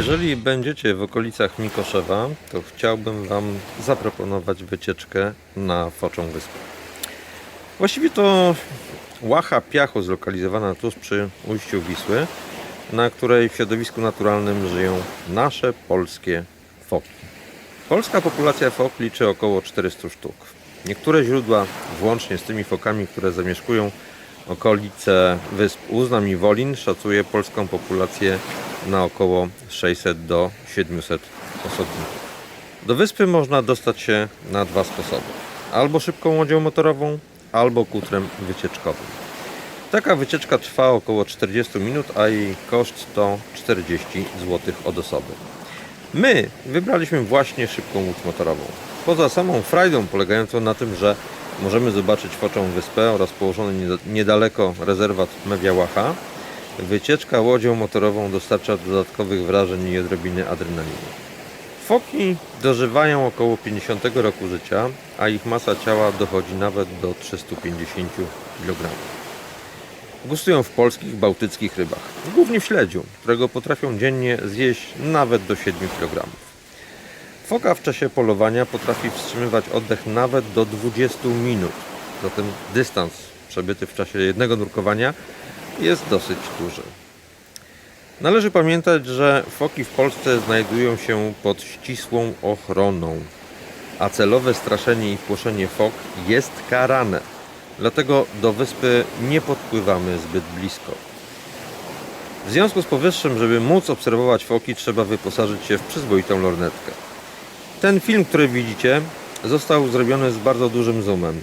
Jeżeli będziecie w okolicach Mikoszewa, to chciałbym Wam zaproponować wycieczkę na Foczą Wyspę. Właściwie to łacha piachu zlokalizowana tuż przy ujściu Wisły, na której w środowisku naturalnym żyją nasze polskie foki. Polska populacja fok liczy około 400 sztuk. Niektóre źródła, włącznie z tymi fokami, które zamieszkują okolice wysp Uznam i Wolin, szacuje polską populację na około 600 do 700 osobników. Do wyspy można dostać się na dwa sposoby. Albo szybką łodzią motorową, albo kutrem wycieczkowym. Taka wycieczka trwa około 40 minut, a jej koszt to 40 zł od osoby. My wybraliśmy właśnie szybką łódź motorową. Poza samą frajdą polegającą na tym, że możemy zobaczyć Foczą Wyspę oraz położony nieda- niedaleko rezerwat Mewiałacha, wycieczka łodzią motorową dostarcza dodatkowych wrażeń i odrobiny adrenaliny. Foki dożywają około 50 roku życia, a ich masa ciała dochodzi nawet do 350 kg. Gustują w polskich, bałtyckich rybach, głównie w śledziu, którego potrafią dziennie zjeść nawet do 7 kg. Foka w czasie polowania potrafi wstrzymywać oddech nawet do 20 minut, zatem dystans przebyty w czasie jednego nurkowania jest dosyć duży. Należy pamiętać, że foki w Polsce znajdują się pod ścisłą ochroną, a celowe straszenie i płoszenie fok jest karane. Dlatego do wyspy nie podpływamy zbyt blisko. W związku z powyższym, żeby móc obserwować foki, trzeba wyposażyć się w przyzwoitą lornetkę. Ten film, który widzicie, został zrobiony z bardzo dużym zoomem.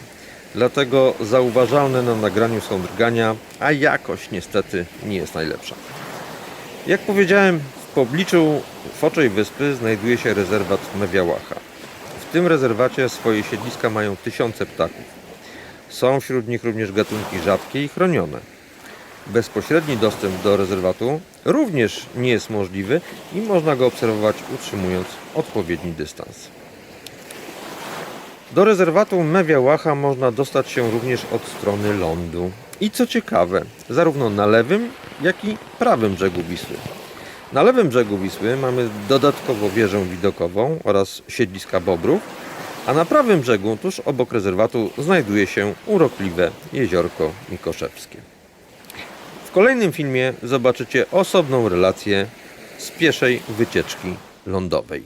Dlatego zauważalne na nagraniu są drgania, a jakość niestety nie jest najlepsza. Jak powiedziałem, w pobliczu Foczej Wyspy znajduje się rezerwat Mewiałacha. W tym rezerwacie swoje siedliska mają tysiące ptaków. Są wśród nich również gatunki rzadkie i chronione. Bezpośredni dostęp do rezerwatu również nie jest możliwy i można go obserwować utrzymując odpowiedni dystans. Do rezerwatu Mewiałacha można dostać się również od strony lądu. I co ciekawe, zarówno na lewym, jak i prawym brzegu Wisły. Na lewym brzegu Wisły mamy dodatkowo wieżę widokową oraz siedliska bobrów, a na prawym brzegu, tuż obok rezerwatu, znajduje się urokliwe jeziorko Mikoszewskie. W kolejnym filmie zobaczycie osobną relację z pieszej wycieczki lądowej.